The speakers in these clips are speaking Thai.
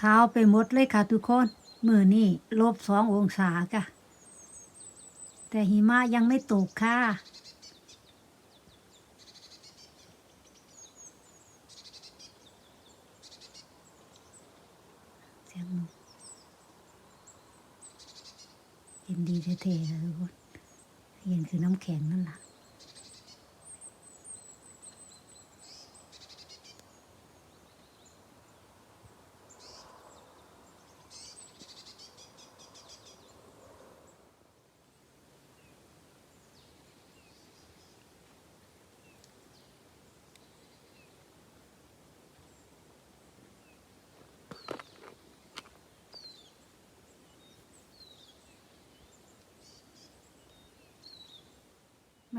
ขาวไปหมดเลยค่ะทุกคน มือนี่ลบสององศาค่ะ แต่หิมะยังไม่ตกค่ะ เสียงนกเย็นดีเท่ๆนะทุกคนเย็นคือน้ำแข็งนั่นแหละ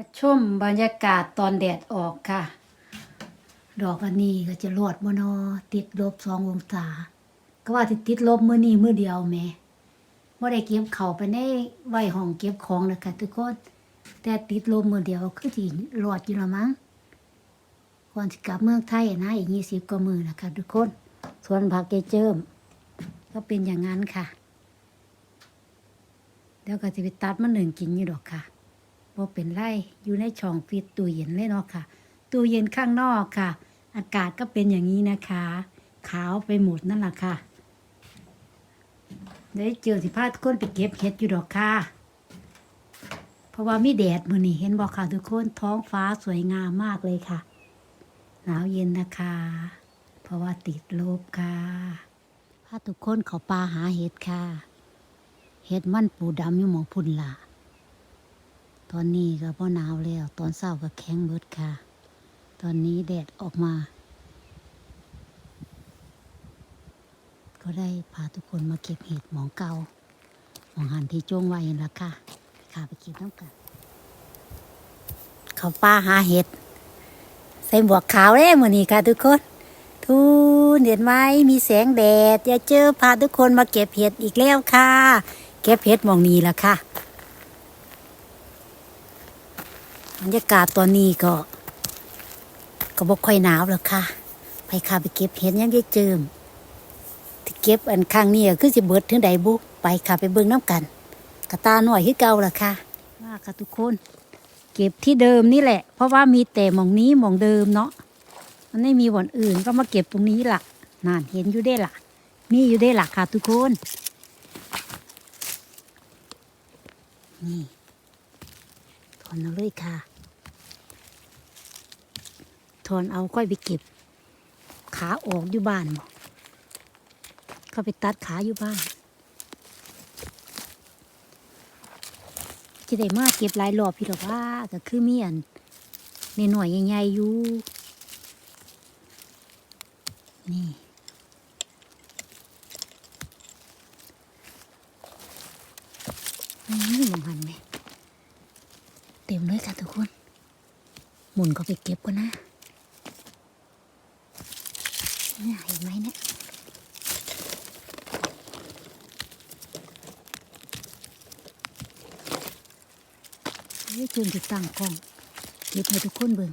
มาชมบรรยากาศตอนแดดออกค่ะ ดอกอันนี้ก็จะรอดบ่นอติดลบสององศา ก็ว่าที่ติดลบมือนี้มือเดียวแหม่บ่ได้เก็บเข้าไปในไว้ห้องเก็บของนะคะทุกคน แต่ติดลบมือเดียวคือสิรอดอยู่ละมั้งก่อนสิกลับเมืองไทยนะอีก20กว่ามือนะคะทุกคนสวนผักเกเจิมก็เป็นอย่างนั้นค่ะแล้วก็จะไปตัดมาหนึ่งกินอยู่ดอกค่ะ บ่เป็นไรอยู่ในช่องฟิตตู้เย็นเลยเนาะค่ะ ตู้เย็นข้างนอกค่ะ อากาศก็เป็นอย่างนี้นะคะ ขาวไปหมดนั่นแหละค่ะได้เจอสิพาทุกคนไปเก็บเห็ดอยู่ดอกค่ะ เพราะว่ามีแดดมื้อนี้เห็นบอกค่ะทุกคนท้องฟ้าสวยงามมากเลยค่ะ หนาวเย็นนะคะ เพราะว่าติดลบค่ะพาทุกคนเขาปลาหาเห็ดค่ะ เห็ดมันปูดำอยู่หมองพุ่นล่ะ ตอนนี้ก็พอหนาวแล้ว ตอนเช้าก็แข็งเบิดค่ะ ตอนนี้แดดออกมา ก็ได้พาทุกคนมาเก็บเห็ดหมองเกาหมองหันที่จงไว้นั่นละค่ะข้าไปเก็บน้ำกันเขาป้าหาเห็ด ใส่หมวกขาวเลยมือนี้ค่ะทุกคน ทุนเห็นไหมมีแสงแดดอย่าเจอพาทุกคนมาเก็บเห็ดอีกแล้วค่ะ เก็บเห็ดหมองนี้ละค่ะ บ รรยากาศตอนนี้ก็ ก็บอกค่อยหนาวแล้วค่ะ ไปค่ะไปเก็บเห็ดยังได้เจิมที่เก็บอันข้างนี้คือสิเบิดถึงใดบุไปค่ะไปเบิ่งน้ำกันกระตาหน่อยคือเก่าละค่ะมาค่ะทุกคน เก็บที่เดิมนี่แหละ เพราะว่ามีแต่หมองนี้หมองเดิมเนาะมันไม่มีบ่อนอื่นก็มาเก็บตรงนี้ล่ะนั่นเห็นอยู่ได้ล่ะ มีอยู่ได้ล่ะค่ะทุกคนนี่ถอนเอาเลยค่ะ ถอนเอาค่อยไปเก็บ ขาออกอยู่บ้านบอกเขาไปตัดขาอยู่บ้านจะได้มาเก็บหลายรอบพี่หรอกว่าก็คือมีอันในหน่อยใหญ่ๆอยู่นี่นี่มองหันไหมเต็มเลยค่ะทุกคน หมุนก็ไปเก็บก่อนนะเนี่ยเห็นไหมเนี่ยนี่จุนติดตั้งกล้องเก็บให้ทุกคนเบิ่ง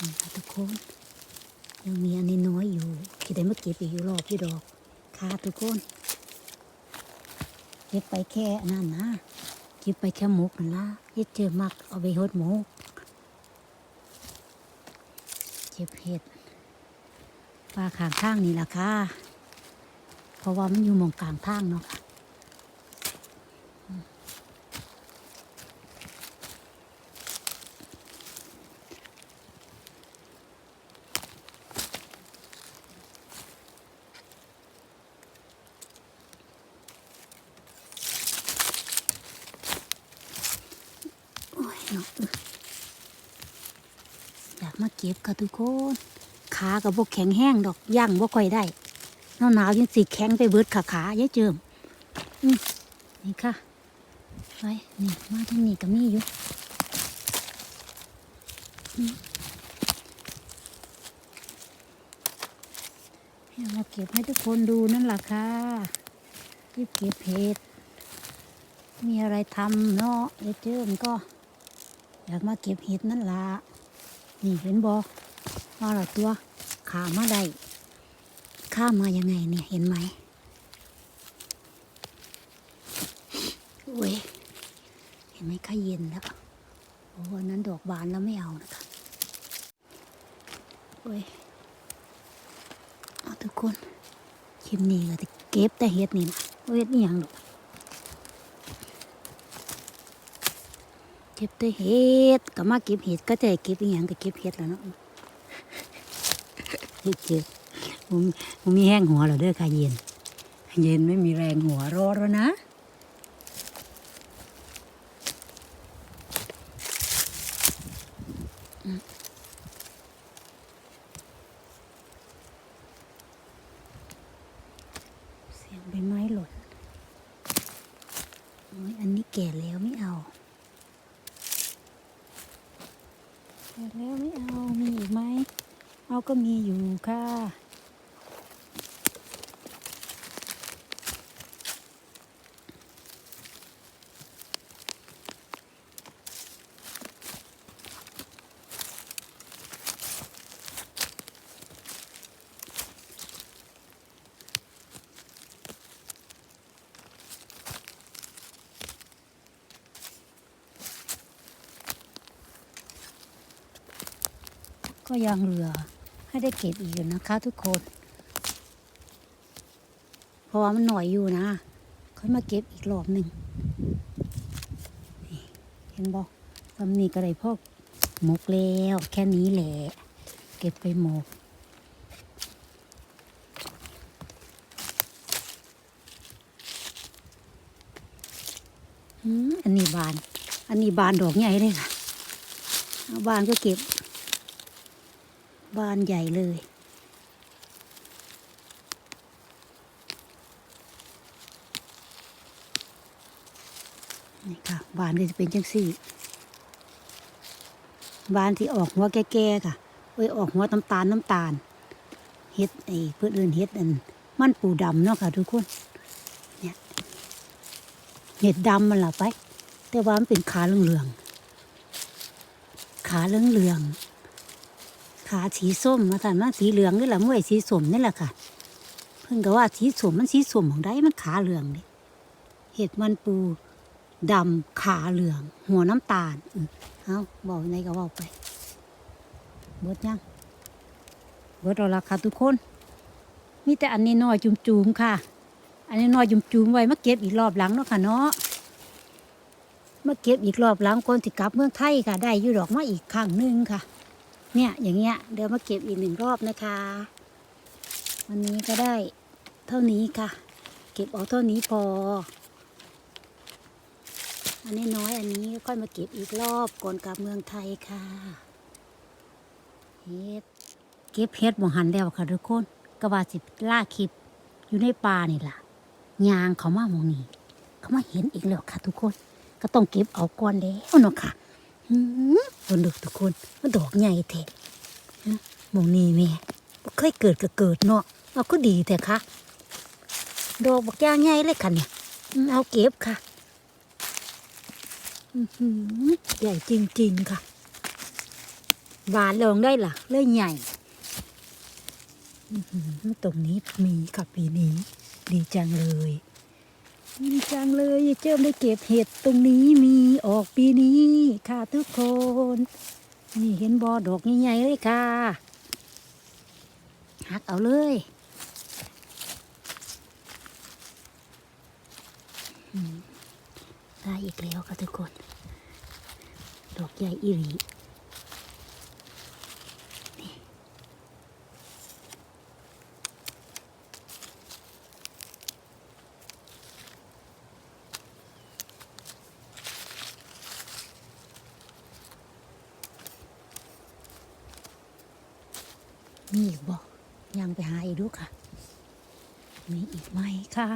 นี่ คนยังมีอันนี้น้อยอยู่ที่ได้มาเก็บอีกอยู่รอบพี่ดอกค่ะทุกคนเก็บไปแค่นั่นนะเก็บไปแค่หมกนั่นละเฮ็ดเจอมักเอาไปหดหมกเก็บเห็ดปลาขางทางนี่ล่ะค่ะเพราะว่ามันอยู่มองกลางทางเนาะค่ะ โอ้ยเนาะเอ้ยอยากมา เก็บค่ะทุกคนขากับบกแข็งแห้งดอกย่างบ่ค่อยได้หนาวหนาวยังสีแข็งไปเบิดขาขาเยอะเจิมอืมนี่ค่ะไปนี่มาทางนี้ก็มีอยู่มให้เอามาเก็บให้ทุกคนดูนั่นแหละค่ะรีบเก็บเห็ดมีอะไรทำเนาะเยเจิมก็ อยากมาเก็บเห็ดนั่นละ นี่เห็นบอว่าเราตัวขามาได้ข้ามายังไงเนี่ยเห็นไหมโอ้ยเห็นไหมข้าเย็นแล้วโอ้วันนั้นดอกบานแล้วไม่เอานะคะโอ้ยเอาทุกคนคลิปนี้ก็จะเก็บแต่เห็ดนี่นะเห็ดนี่ยังดอก เก็บแต่เห็ดก็มาเก็บเห็ดก็จะเก็บอีหยังก็เก็บเห็ดแล้วเนาะเฮ็ดเจอผมผมมีแห้งหัวแล้วเด้อค่ะเย็น เย็นไม่มีแรงหัวรอแล้วนะเสียงใบไม้หล่นอันนี้แก่แล้วไม่เอา หมดแล้วไม่เอา มีอีกไหม เอาก็มีอยู่ค่ะ ยังเหลือให้ได้เก็บอีกอยู่นะคะ ทุกคน เพราะว่ามันหน่อยอยู่นะ ค่อยมาเก็บอีกรอบหนึ่งเห็นบอกตำนี้ก็ได้พวกหมกแล้วแค่นี้แหละ เก็บไปหมกอันนี้บาน อันนี้บานดอกใหญ่เลยค่ะบานก็เก็บ บานใหญ่เลย นี่ค่ะ บานก็จะเป็นจังสี่ บานที่ออกหัวแก่ๆค่ะ เอ้ยออกหัวน้ำตาลน้ำตาล เฮ็ดไอ้เพื่อนอื่นเฮ็ดอัน มันปูดำเนาะค่ะทุกคน เนี่ย เห็ดดำมันละไป แต่ว่ามันเป็นขาเหลืองๆขาเหลืองๆ ขาสีส้มมาสันมาสีเหลืองนี่แหละมวยสีส้มนี่แหละค่ะ เพิ่งก็ว่าสีส้มมันสีส้มของได้มันขาเหลืองนี่เห็ดมันปูดำขาเหลือง หัวน้ำตาลอืเอาบอกในก็บอกไปเบิดยังเบิดเราละค่ะทุกคน มีแต่อันนี้น้อยจุ่มๆค่ะ อันนี้น้อยจุ่มๆไว้มาเก็บอีกรอบหลังเนาะค่ะเนาะมาเก็บอีกรอบหลังก่อนที่กลับเมืองไทยค่ะ ได้อยู่ดอกมาอีกครั้งหนึ่งค่ะ เนี่ยอย่างเงี้ยเดี๋ยวมาเก็บอีกหนึ่งรอบนะคะ วันนี้ก็ได้เท่านี้ค่ะ เก็บเอาเท่านี้พอ อันนี้น้อยอันนี้ค่อยมาเก็บอีกรอบก่อนกลับเมืองไทยค่ะเฮ็ดเก็บเฮ็ดบ่หันแล้วค่ะทุกคนก็ว่าสิล่าคลิปอยู่ในป่านี่ล่ะยางเขามาหมองนี้เขามาเห็นอีกแล้วค่ะ ทุกคน ก็ต้องเก็บเอาก่อนแล้วเนาะค่ะ คนดูทุกคนมันดอกใหญ่แท้ฮะมองนี้แม่บ่เคยเกิดก็เกิดเนาะเอาก็ดีแต่ค่ะ ดอกบักย่างใหญ่เลยค่ะเนี่ยเอาเก็บค่ะอือหือใหญ่จริงๆค่ะหวานลองได้ล่ะเลยใหญ่อือหือตรงนี้มีค่ะปีนี้ ดีจังเลย ดีจังเลยยายเจิมได้เก็บเห็ดตรงนี้มีออกปีนี้ค่ะทุกคน นี่เห็นบอดอกใหญ่ๆเลยค่ะหักเอาเลยได้อีกแล้วค่ะทุกคน ดอกใหญ่อีห มีอีกบอกยังไปหาอีกดูค่ะ มีอีกไหมคะ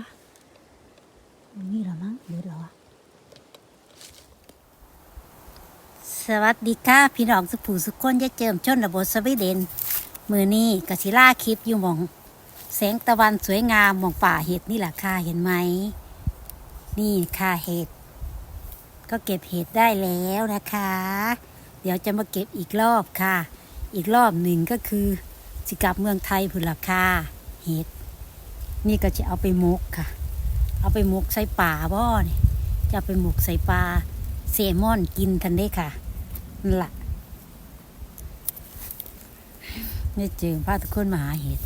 มีหรอมั้งหรือหรอสวัสดีค่ะพี่น้องสุผูสุขคนจะเจิมชนระบบสวีเดน มือนี้กสิล่าคลิปอยู่มอง แสงตะวันสวยงามมองป่าเห็ดนี่แหละค่ะเห็นไหม นี่ค่ะเห็ด ก็เก็บเห็ดได้แล้วนะคะ เดี๋ยวจะมาเก็บอีกรอบค่ะ อีกรอบหนึ่งก็คือ สิกลับเมืองไทยพุ่นละค่ะเห็ด นี่ก็จะเอาไปมกค่ะ เอาไปมกใส่ป่าบ่เนี่ยจะไปหมกใส่ปลาเซมอนกินทันได้ค่ะนั่นละนี่เจอพาทุกคนมาหาเห็ด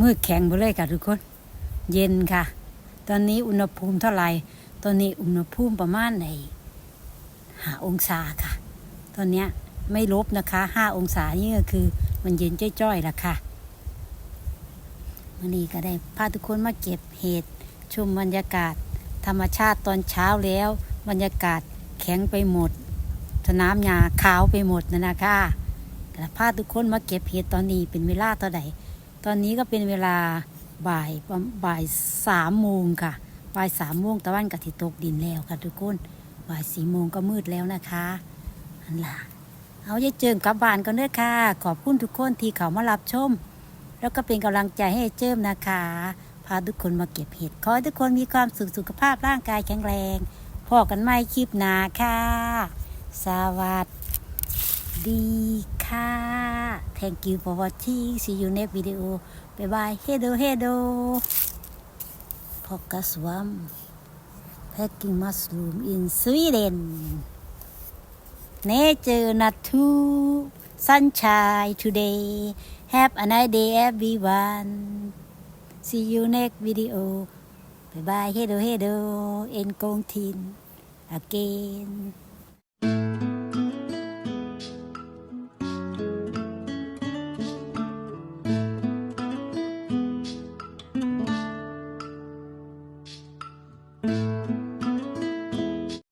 มือแข็งไปเลยค่ะทุกคน เย็นค่ะ ตอนนี้อุณหภูมิเท่าไหร่ตอนนี้อุณหภูมิประมาณไหนหาองศาค่ะ ตอนเนี้ยไม่ลบนะคะห้าองศานี่ก็คือ มันเย็นจ้อยๆล่ะค่ะวันนี้ก็ได้พาทุกคนมาเก็บเห็ดชมบรรยากาศ ธรรมชาติตอนเช้าแล้ว บรรยากาศแข็งไปหมด สนามหญ้าขาวไปหมดนะนะคะแต่พาทุกคนมาเก็บเห็ดตอนนี้เป็นเวลาเท่าไหร่ตอนนี้ก็เป็นเวลาบ่ายบ่ายสามโมงค่ะบ่ายสามโมงตะวันก็ถิตกดินแล้วค่ะทุกคนบ่ายสี่โมงก็มืดแล้วนะคะอันล่ะ เอาใจเจิมกลับบ้านกันเด้อค่ะ ขอบคุณทุกคนที่เขามารับชม แล้วก็เป็นกำลังใจให้เจิมนะคะ พาทุกคนมาเก็บเห็ดขอให้ทุกคนมีความสุขสุขภาพร่างกายแข็งแรงพอกันไม่คลิปหนาค่ะ สวัสดีค่ะ thank you for watching see you next video bye bye hello hello พอกสวม packing mushroom in Sweden nature not too sunshine today have a nice day everyone see you next video bye bye hello hello and going tin again